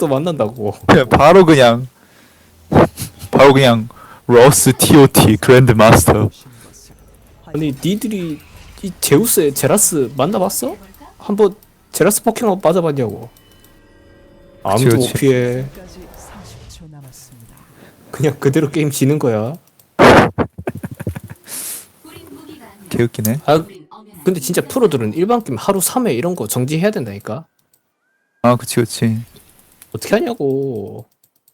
펜서피스도 만난다고. 그냥 바로 그냥 바로 그냥 로스 TOT 그랜드 마스터 아니 니들이 이 제우스의 제라스 만나봤어? 한번 제라스 포켓몬 빠져봤냐고. 아무도 그치, 못 피해. 까지 30초 남았습니다. 그냥 그대로 게임 지는 거야. 개웃기네 아 근데 진짜 프로들은 일반 게임 하루 3회 이런 거 정지해야 된다니까. 아 그치 그치 어떻게 하냐고.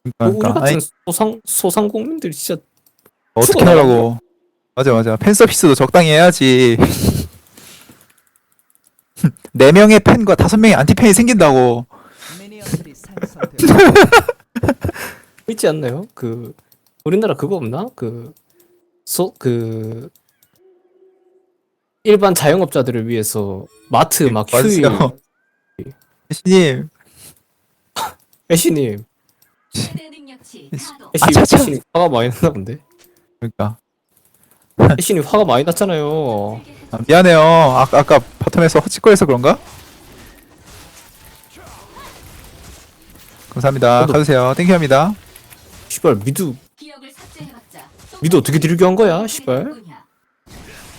우리 그러니까 같은 아니 소상 소상공민들이 진짜 어떻게 죽어나가고. 하라고 맞아 맞아 팬 서비스도 적당히 해야지 네 명의 팬과 다섯 명의 안티 팬이 생긴다고 미니언들이 있지 않나요? 그 우리나라 그거 없나? 그 소 그 일반 자영업자들을 위해서 마트 막 휴일 맞아요 신님 애쉬님. 애쉬 아, 차차. 애쉬님 화가 많이 났나 본데 그러니까 애쉬님 화가 많이 났잖아요. 아, 미안해요 아, 아까 바텀에서 헛짓거려서 그런가? 감사합니다 저도- 가주세요 땡큐합니다 시발 미드. 미드 어떻게 딜교 한 거야? 시발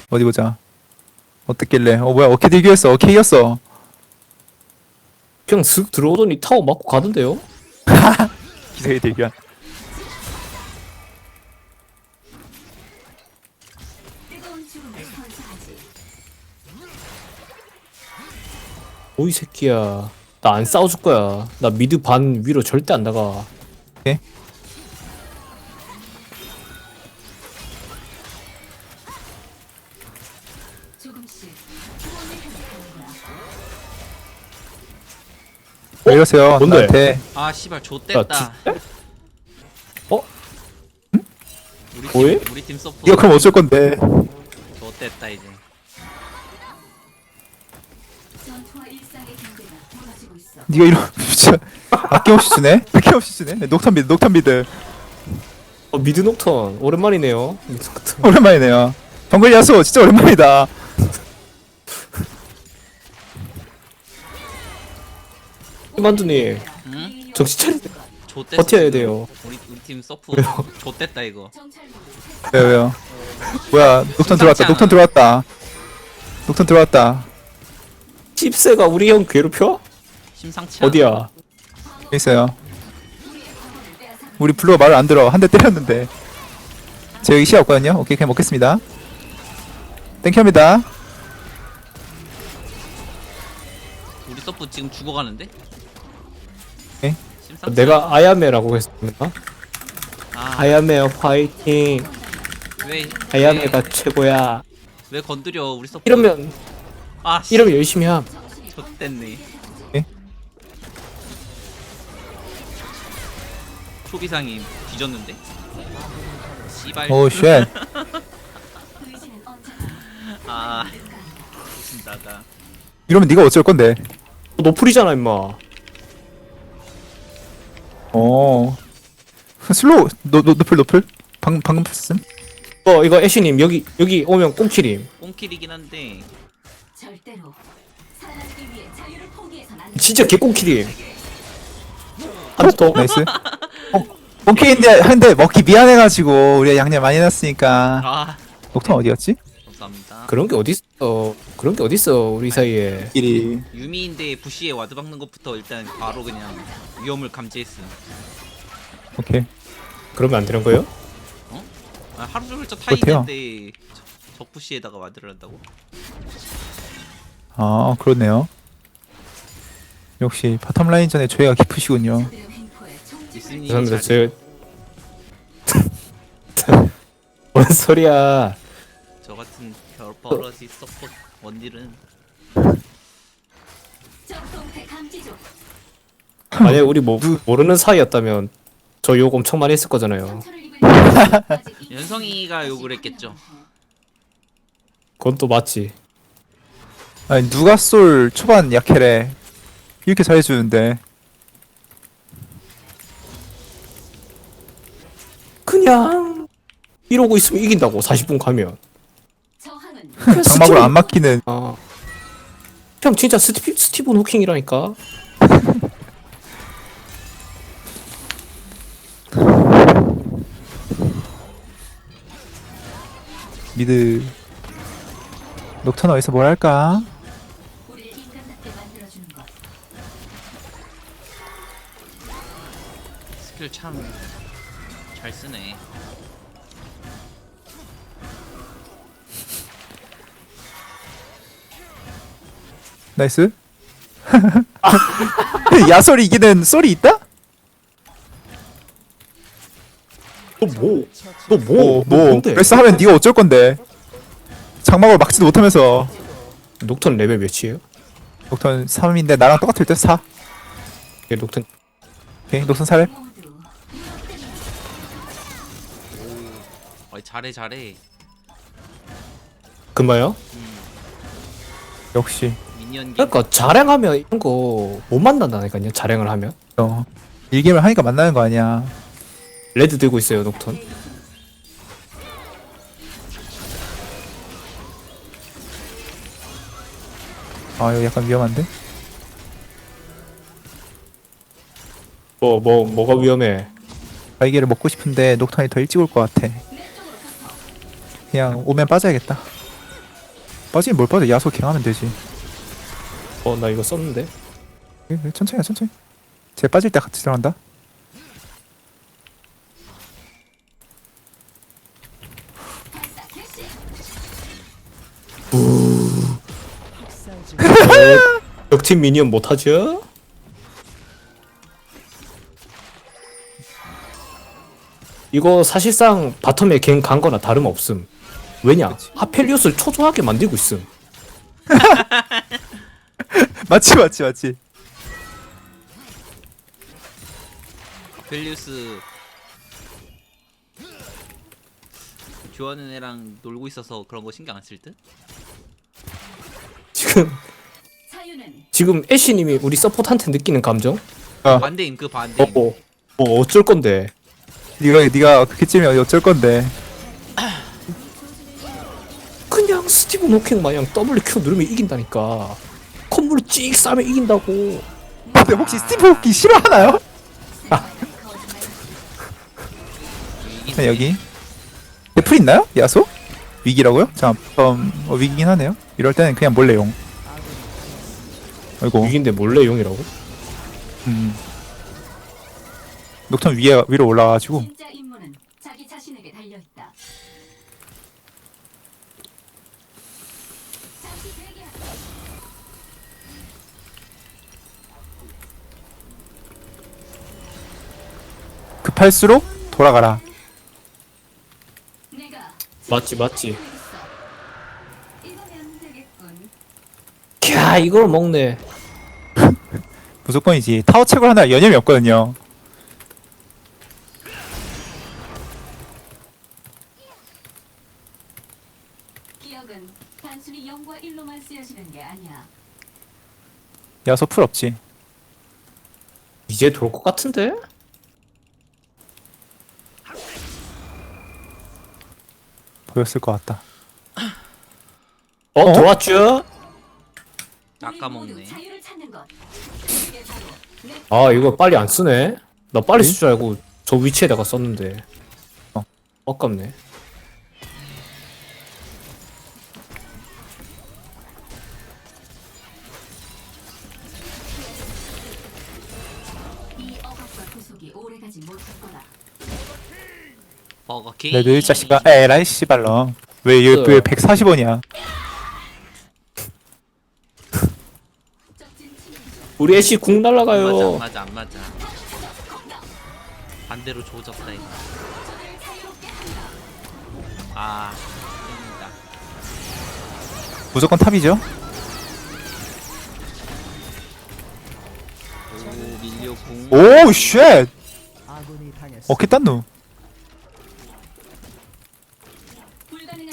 어디 보자 어떻길래 어 뭐야 어케 딜교였어 어케 이겼어 그냥 슥 들어오더니 타워 맞고 가던데요? 죽음을 선사하지. 오이 새끼야 나 안 싸워줄 거야. 나 미드 반 위로 절대 안 나가. 오케이. 이러세요 뭔데? 나한테 아 씨발 야, 좆됐다 지- 어? 우리 뭐해? 팀 우리 팀 서포 이거 그럼 어쩔 건데 좆됐다 이제 전투와 일상의 경계가 무너지고 있어. 니가 이런 진짜 아낌없이 주네 아낌없이 주네 녹턴 미드 녹턴 미드 어, 미드 녹턴 오랜만이네요. 미드 녹턴. 오랜만이네요 정글 야수 진짜 오랜만이다 만두님 응? 정신 차리 좆됐어. 버텨야 돼요. 우리 우리 팀 왜요? 좆됐다 이거. 왜요 왜요? 뭐야 녹턴 들어왔다 녹턴 들어왔다. 녹턴 들어왔다. 씹새가 우리 형 괴롭혀? 심상치 않아. 어디야? 여기 있어요. 우리 블루가 말을 안 들어. 한 대 때렸는데. 제 여기 시야 없거든요. 오케이 그냥 먹겠습니다. 땡큐합니다. 우리 서포 지금 죽어가는데. 심상치 내가 아야메라고 했었나? 아, 아야메 화이팅. 왜 아야메가 최고야. 왜 건드려 우리 서포 이러면 아 씨, 이러면 열심히 함. 좆됐네 오케이. 초비상이 뒤졌는데 씨발 오쉣 의지는 언제나 아 나가 이러면 네가 어쩔 건데 노플이잖아 임마. 어 슬로우 노, 노, 노플 노플 방금 방금 풀었음 어 이거 애쉬님 여기 여기 오면 꽁킬임. 꽁킬이긴 한데 절대로 살아남기 위해 자유를 포기해선 안 돼. 진짜 개꽁킬임. 한 더. 나이스 어, 오케이인데 한데 먹기 미안해가지고 우리가 양념 많이 났으니까 아 녹턴 어디였지? 감사합니다 그런 게 어딨어. 그런 게 어딨어 우리 사이에. 끼리 유미인데 부시에 와드 박는 것부터 일단 바로 그냥 위험을 감지했음. 오케이 그러면 안 되는 거예요? 아, 하루 종일 저타 어때요? 있는데 저- 적 부시에다가 와드를 한다고? 아 그렇네요 역시 바텀 라인 전에 조예가 깊으시군요 죄송합니다. 잘, 제. 뭔 소리야? 저 같은 별버러지 서포트 원딜은 적동태 감지 중. 만약 우리 뭐 모르는 사이였다면 저 욕 엄청 많이 했을 거잖아요. 연성이가 욕을 했겠죠. 그건 또 맞지. 아니 누가 쏠 초반 약해래 이렇게 잘해주는데 그냥 이러고 있으면 이긴다고 40분 가면. 그 장막으로 안 막히는 아. 형 진짜 스티, 스티븐 호킹이라니까. 미드 녹턴 어디서 뭘 할까? 스킬 참 잘 쓰네. 나이스 야솔이 이기는 쏠이 있다? 너뭐 너 뭐? 뭐, 너뭐 뭔데? 그래서 하면 네가 어쩔 건데 장막을 막지도 못하면서 녹턴 레벨 몇이에요? 녹턴 3인데 나랑 똑같을 때 4. 얘 녹턴 오케이 녹턴 4렙 모두 어, 잘해 잘해. 그마요? 역시 미니언 게 그러니까 자랭하면 이런 거 못 만난다니까요. 자랭을 하면 어 일게임을 하니까 만나는 거 아니야 레드 들고 있어요 녹턴. 아 이거 약간 위험한데? 뭐 뭐 뭐, 가 위험해? 날개를 먹고 싶은데 녹턴이 더 일찍 올 것 같아 그냥 오면 빠져야겠다 빠지긴 뭘 빠져 야소 갱하면 되지 어 나 이거 썼는데. 예, 예, 천천히 해 천천히 쟤 빠질 때 같이 들어간다 적팀 미니언 못하죠? 이거 사실상 바텀에 갱 간 거나 다름없음. 왜냐? 하펠리오스를 초조하게 만들고 있음. 맞지 맞지 맞지 벨리우스 좋아하는 애랑 놀고 있어서 그런 거 신경 안 쓸 듯? 지금 지금 애쉬님이 우리 서포트한테 느끼는 감정? 어 반대임 그 어, 반대임. 뭐, 뭐 어쩔 건데? 네가 네가 그렇게쯤이면 어쩔 건데 그냥 스티븐 호킹 마냥 WQ 누르면 이긴다니까. 콤보를 찍 싸면 이긴다고. 근데 혹시 스티브 호키 싫어하나요? 이긴 네, 여기 애플 있나요? 야소? 위기라고요? 자, 음, 어, 위기긴 하네요. 이럴 때는 그냥 몰래 용. 아이고, 이긴데 몰래 용이라고? 음. 녹턴 위에 위로 올라가가지고 급할수록 돌아가라. 맞지 맞지. 캬 이걸 먹네. 무조건이지. 타워 채굴 하나 여념이 없거든요. 기억은 단순히 0과 1로만 쓰여지는 게 아니야. 야소 풀 없지. 이제 돌 것 같은데? 보였을 것 같다. 어, 어? 들어왔죠? 아까 우리 모두 먹네. 아 이거 빨리 안 쓰네. 나 빨리 네? 쓸줄 알고 저 위치에다가 썼는데. 어. 아깝네. 이 억압과 구속이 오래가지 못할 거다. 버거킹. 레드 이 자식아. 에라이 씨발로. 왜, 얘, 왜 140원이야? 적진 치료 우리 애쉬 궁안 맞아 안 날라가요. 맞아 안 맞아. 반대로 조졌다 이거. 아, 됩니다. 무조건 탑이죠. 오 밀려 궁. 오, 쉣! 아군이 당했습니다. 어깨 딴누.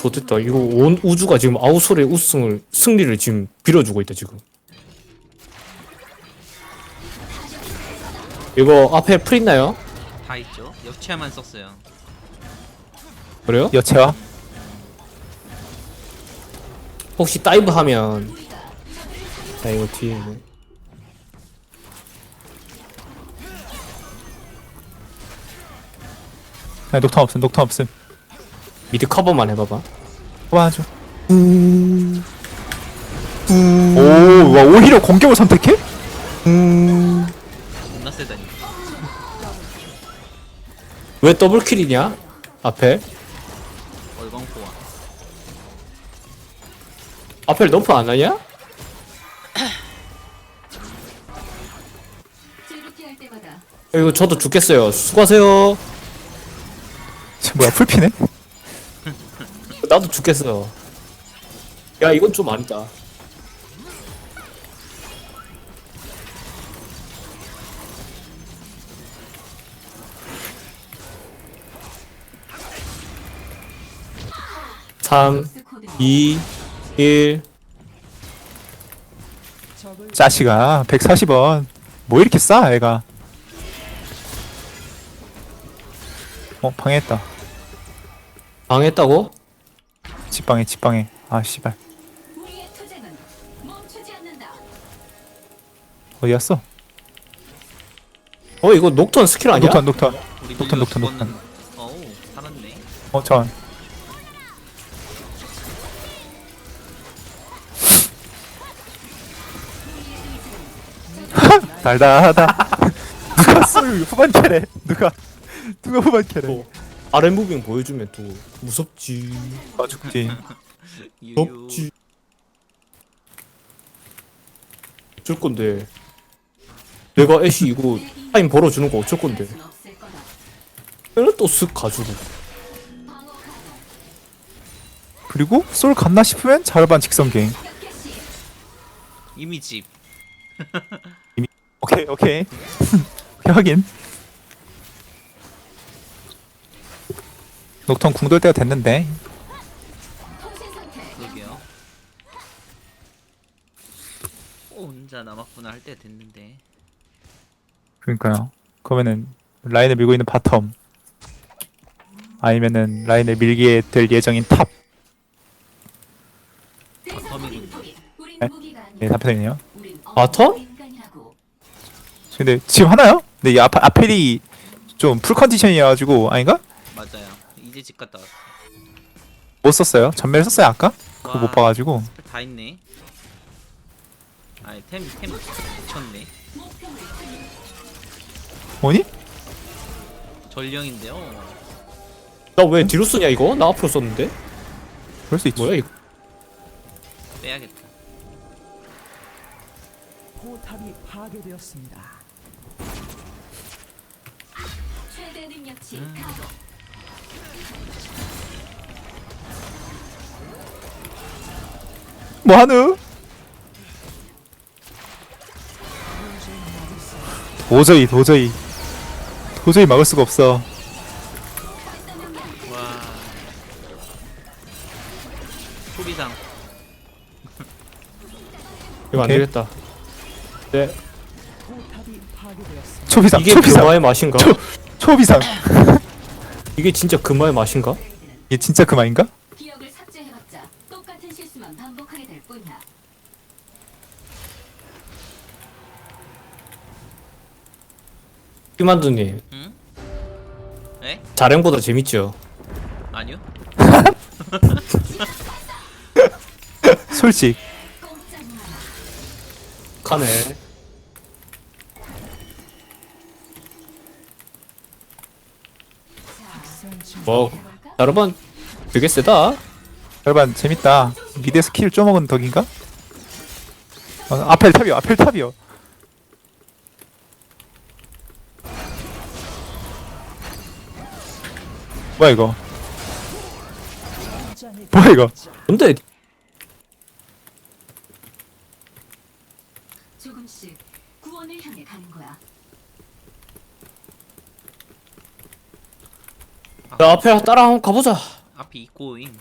좋됐다. 이거 온 우주가 지금 아우솔의 우승을 승리를 지금 빌어주고 있다 지금. 이거 앞에 풀 있나요? 다 있죠. 역체만 썼어요. 그래요? 여체와. 혹시 다이브 하면 자 이거 뒤에 뭐. 네, 녹턴 없음, 녹턴 없음. 미드 커버만 해봐봐. 뽑아줘. 오, 와, 오히려 공격을 선택해? 존나 세다니. 왜 더블킬이냐? 앞에 얼광포와. 앞에 너프 안 하냐? 때마다 이거 저도 죽겠어요. 수고하세요. 저 뭐야, 풀피네? 나도 죽겠어요. 야 이건 좀 아니다. 삼, 스코드 2, 1. 적을 자식아, 140원. 뭐 이렇게 싸, 애가. 어, 방해했다. 방했다고? 집방해, 집방해. 아, 씨발. 어디 갔어? 어 이거 녹턴 스킬 아니야? 녹턴, 녹턴. 우리 녹턴, 밀려 녹턴, 죽었는- 어우 살았네. 어, 전. 달달하다. 누가 쏠 후반 캐래? 누가 누가 후반 캐래? 또 아래 무빙 보여주면 또 무섭지. 아 죽지. 유유. 무섭지. 어쩔 건데. 내가 애쉬 이거 타임 벌어주는 거 어쩔 건데. 얘는 또쓱 가지고. 그리고 솔 갔나 싶으면 자르반 직선 게임. 이미 집. 오케이 오케이. 오케이 확인. 녹턴 궁 돌 때가 됐는데. 그러게요. 오, 혼자 남았구나 할 때 됐는데. 그러니까요. 그러면은 라인을 밀고 있는 바텀 아니면은 라인을 밀게 될 예정인 탑. 네? 네, 답변이네요. 바텀? 근데 지금 하나요? 근데 이 앞, 아펠이 좀 풀 컨디션이어가지고 아닌가? 맞아요. 이제 집 갔다 왔어. 못 썼어요. 전멸 썼어요 아까? 그거 와, 못 봐가지고. 다 있네. 아니 템템 미쳤네. 뭐니? 전령인데요. 나 왜 뒤로 쓰냐 이거? 나 앞으로 썼는데? 그럴 수 있지. 뭐야 이거? 빼야겠다. 포탑이 파괴되었습니다. 최대 능력치 음. 가동. 뭐 하누? 도저히 도저히 도저히 막을 수가 없어. 와. 소비상. 이거 안 오케이. 되겠다. 네. 초비상 이게 초비상 맛인가? 초- 초비상. 이게 진짜 금화의 맛인가? 이게 진짜 그 말인가? 기억을 삭제해봤자 똑같은 실수만 반복하게 될 뿐이야. 피만두님 응? 에? 자랭보다 재밌죠? 아니요. 솔직. 꼼짝 마라. 카네. 뭐 여러분 되게 세다. 여러분 재밌다. 미드 스킬 쪼먹은 덕인가? 어, 아펠 탑이요. 아펠 탑이요. 뭐야 이거? 뭐야 이거? 근데 조금씩 구원을 향해 가는 거야. 야, 앞에 따라 한번 가보자. 앞이 이꼬임.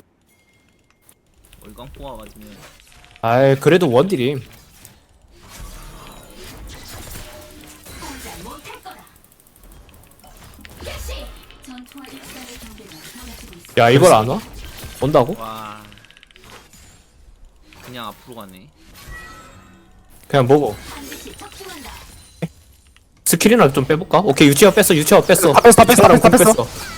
월광 맞으면 아이 그래도 원딜임. 야 이걸 안 와? 온다고? 와. 그냥 앞으로 가네. 그냥 먹어. 스킬이나 좀 빼볼까? 오케이 유치아 뺐어 유치아 뺐어. 다 뺐어, 다 뺐어, 다 뺐어, 다 유치아랑 뺐어.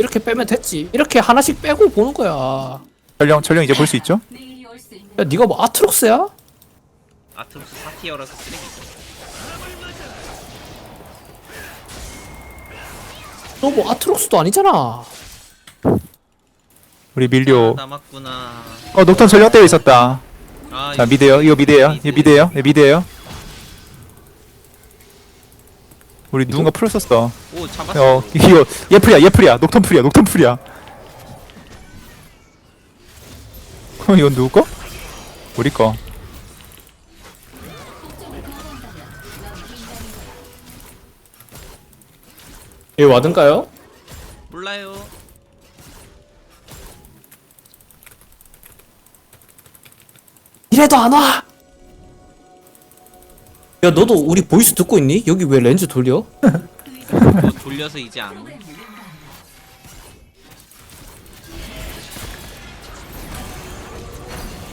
이렇게 빼면 됐지. 이렇게 하나씩 빼고 보는 거야. 야 전령 전령 이제 볼 수 있죠? 있는 네가 뭐 아트록스야? 아트록스 사티어라서 쓰레기. 너뭐 아트록스도 아니잖아. 우리 밀료 남았구나. 어 녹턴 전령 때려 있었다. 아, 자 미드요. 이거 미드예요. 이거 미드예요. 네 미드예요 우리 누군가 풀을 썼어 오 잡았어. 어 이거 예풀이야 예풀이야 녹턴 풀이야 녹턴 풀이야 어 이건 누구 거? 우리 거 여기 와든가요? 몰라요. 이래도 안 와! 야 너도 우리 보이스 듣고 있니? 여기 왜 렌즈 돌려? 뭐 돌려서 이제 안. 오.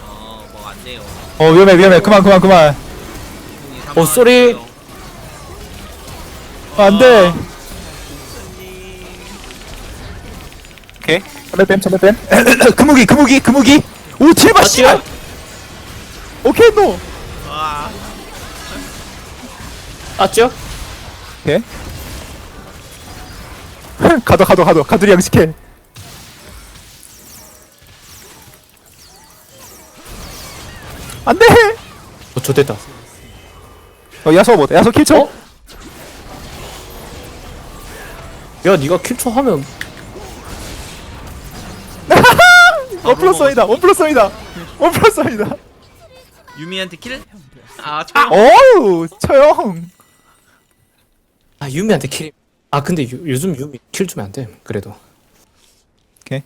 어, 뭐 안 돼요. 어 위험해 위험해 그만 그만 그만 어, 쏘리. 어, 안돼 오케이 전멸 뺨 전멸 뺨 금무기 금무기 금무기 오 제발 씨발 오케이 노 맞죠? 오케이 가도 가도 가도 가두리 양식해. 안돼! 어 좋됐다. 어 야소 못 야소 킬쳐? 어? 야 니가 킬초 하면. 원 플러스 원이다 원 플러스 원이다. 원 플러스 원이다. 유미한테 킬? 아, 저. 오우 처형 아 유미한테 킬. 아 근데 요, 요즘 유미 킬 주면 안 돼. 그래도. 오케이.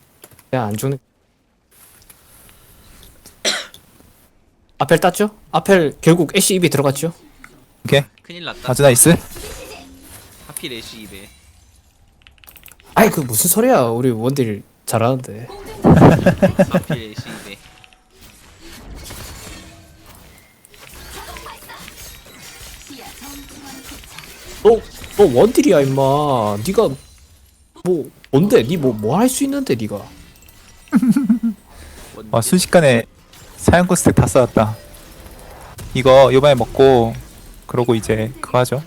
야안 주는. 아펠 땄죠? 아펠 결국 애쉬 입이 들어갔죠? 오케이 큰일 났다. 아주 나이스 하필 애쉬 입에. 아이 그 무슨 소리야? 우리 원딜 잘하는데. 하필 애쉬 입에. 포착. 너너 원딜이야 임마. 네가 뭐 뭔데? 니 뭐 뭐 할 수 있는데. 뭔데? 와 순식간에 사양권 스택 다 쌓았다 이거 요번에 먹고 그러고 이제 그거 하죠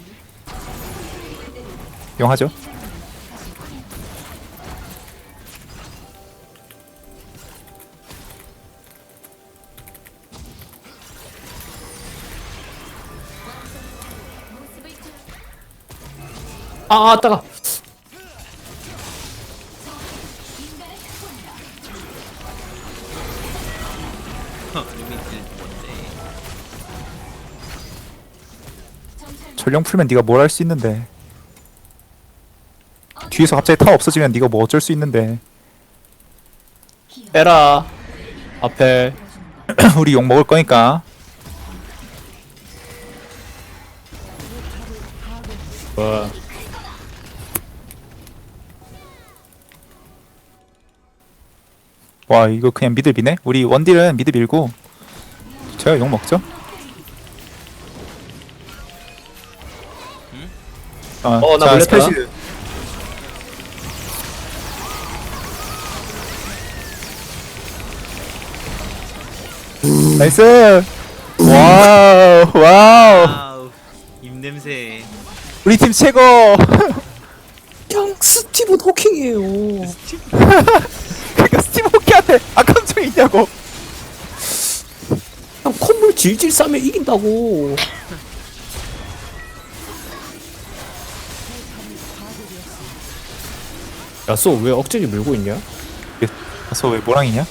용 하죠 아, 아 따가. 전령 풀면 네가 뭘 할 수 있는데 뒤에서 갑자기 타 없어지면 네가 뭐 어쩔 수 있는데 빼라. 아펠. 우리 용 먹을 거니까 와. 와 이거 그냥 미드 미네 우리 원딜은 미드 밀고 제가 용 먹죠 어, 어, 나 자, 몰랐다. 스펠시. 나이스 와우 와우 아우. 입냄새. 우리 팀 최고 그냥 스티븐 호킹이에요. 그러니까 호키한테 악감정이 있냐고 그냥 콧물 질질 싸면 이긴다고. 야, 쏘 왜 억제기 물고 있냐? 가서 왜 모랑이냐.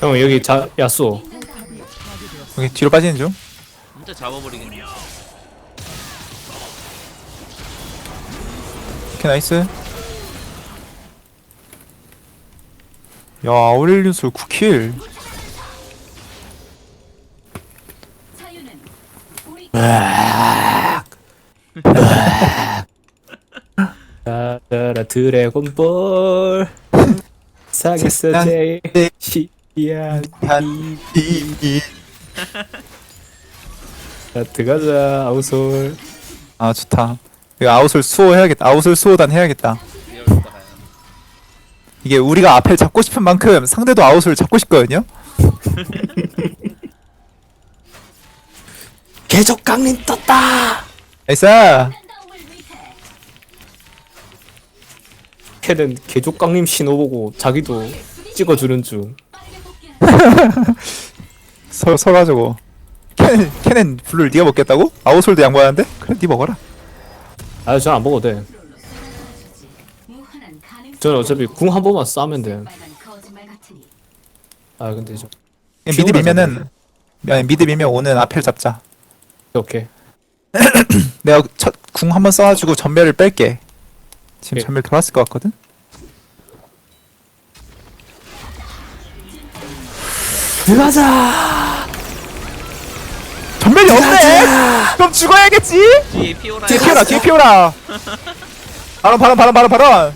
형 여기 자 야 쏘. 여기 뒤로 빠지는 중 진짜 잡아버리겠네. 오케이 나이스 야 아우렐리우스 9킬 자유는 우리 따라 드래곤볼 사겠어 세상 제일 시야 한이 자 들어가자 아우솔. 아 좋다. 이거 아웃을 수호 해야겠다. 아웃을 수호단 해야겠다. 이게 우리가 앞에 잡고 싶은 만큼 상대도 아웃을 잡고 싶거든요? 계속 강림 떴다! 나이스! 걔는 개족 강림 신호 보고 자기도 찍어주는 중. 서로 하자고 캐넨 캐넨 블루를 네가 먹겠다고? 아웃솔도 양보하는데? 그래 네 먹어라 아, 전안 먹어도 돼. 저는 어차피 궁 한 번만 쏴면 돼. 아, 근데 좀 미드 밀면은 아니 미드 밀면 오는 앞을 잡자 오케이. 내가 첫궁 한번 쏴가지고 전멸을 뺄게 지금 예. 전멸 돌았을 것 같거든? 들어가자. 전멸이 없네! 그럼 죽어야겠지? 뒤에 피오라. 뒤에 피오라 뒤에 피오라 바론 바론 바론 바론 바론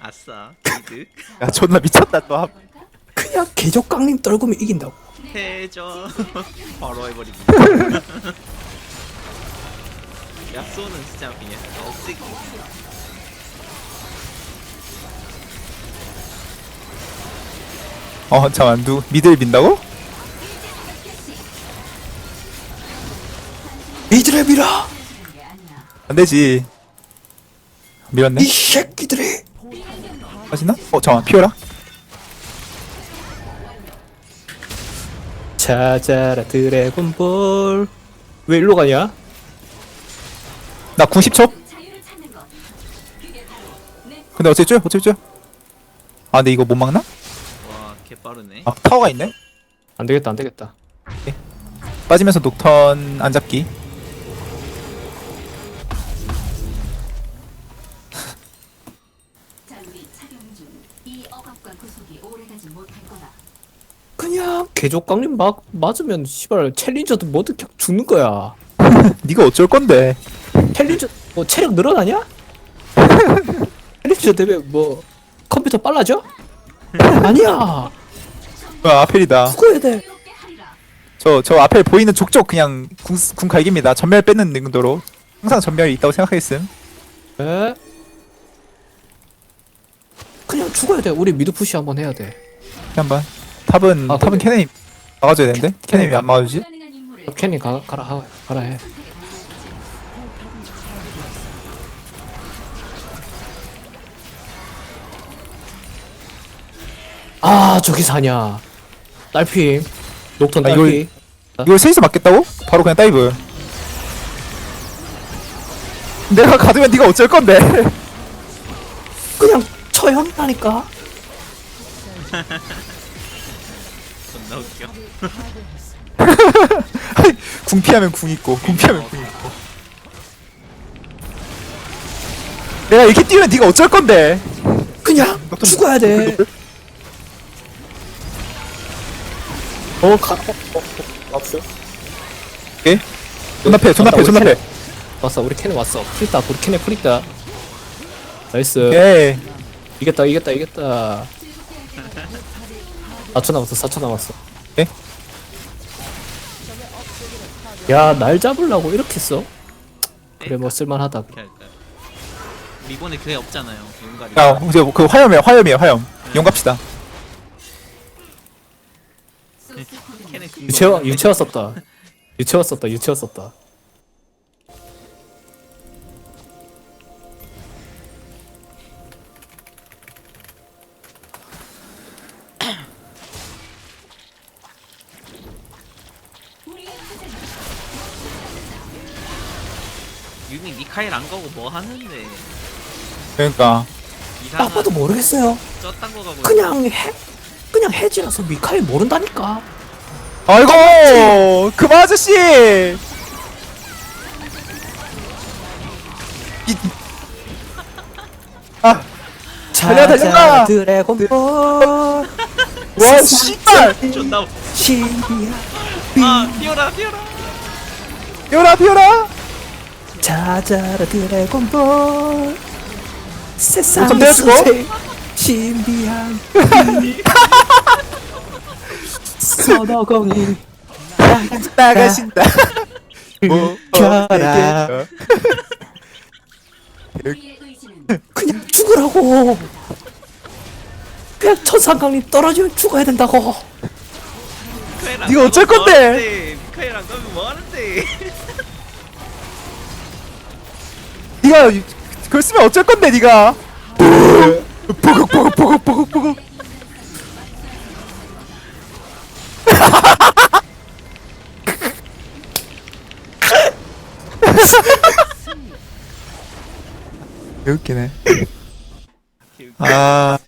아싸. 야 존나 미쳤다 또 합. 그냥 개족 강림 떨구면 이긴다고. 해줘. 바로 해버리기. 야쏘는 진짜 그냥 억지기. 어 잠깐만 누 미드를 민다고? 이들을 밀어. 안 되지 밀었네 이 새끼들이. 하시나? 어 잠깐만 피오라 찾아라 드래곤볼. 왜 일로 가냐? 나 90초? 자유를 찾는 것. 그게 바로 내 근데 어째 쪄? 어째 쪄? 아 근데 이거 못 막나? 와, 개 빠르네. 아 타워가 있네? 안 되겠다, 안 되겠다. 빠지면서 녹턴 안 잡기 개족 강림 막 맞으면 씨발 챌린저도 그냥 죽는 거야. 네가 어쩔 건데 챌린저 뭐 체력 늘어나냐? 챌린저 되면 뭐 컴퓨터 빨라져? 아니야. 뭐야 아펠이다 죽어야 돼. 저저 앞에 보이는 족족 그냥 궁, 궁 갈깁니다 전멸 뺏는 능도로 항상 전멸이 있다고 생각했음 에? 그냥 죽어야 돼. 우리 미드 푸시 한번 해야 돼. 한번 탑은 아, 탑은 근데- 캐넨이 막아줘야 되는데 캐넨이 왜안 막아주지? 가능한 임무를 캐니 가, 가라 하, 가라 해. 아 저기 사냐? 딸피 녹턴 아, 딸피. 이걸 세이스 맞겠다고? 바로 그냥 다이브 내가 가두면 네가 어쩔 건데 그냥 처형이라니까. 존나 웃겨. 궁 피하면 궁 있고 궁 피하면 궁 있고 내가 이렇게 뛰면 네가 어쩔 건데 그냥 죽어야 돼. 어 가. 어, 어, 어, 없어. 오케이 존나 패 존나 패 존나 패 왔어 우리 캔에 왔어. 프리다 우리 캔에 프리다. 나이스. 오케이 이겼다 이겼다 이겼다 4초 남았어 4초 남았어 예? 야날 잡으려고 이렇게 써? 그래 뭐 쓸만하다 할까요? 이번에 그애 없잖아요. 용가리. 야 이제 그 화염이야 화염이야 화염 용 갑시다 소스 코드 걔네 궁 유채화 유채화 썼다 유채화 썼다 유채화 썼다 미 미카엘 안 가고 뭐 하는데? 그러니까 딱 이상한 봐도 모르겠어요 쪘딴 거 가고. 그냥 해 그냥 해지라서 미카엘 모른다니까 아이고 그만 아저씨 이, 아 달려, 달려! 찾아 드래곤볼 와, 씨발! 존나 웃- 신비야 아 피오라 피오라. 피어라, 피어라! 찾아라 드래곤볼 세상에 좀 내주고. 제일 신비한 선어공이 나가신다. 뭐 켜라. 우리의 의지는 그냥 죽으라고 그냥 천상강림 떨어지면 죽어야 된다고 네가 어쩔 건데? 미카엘 안 가면 뭐하는데? 네가 그걸 쓰면 어쩔 건데 네가. 보국 보국 보국 보국 보국. 웃기네. 아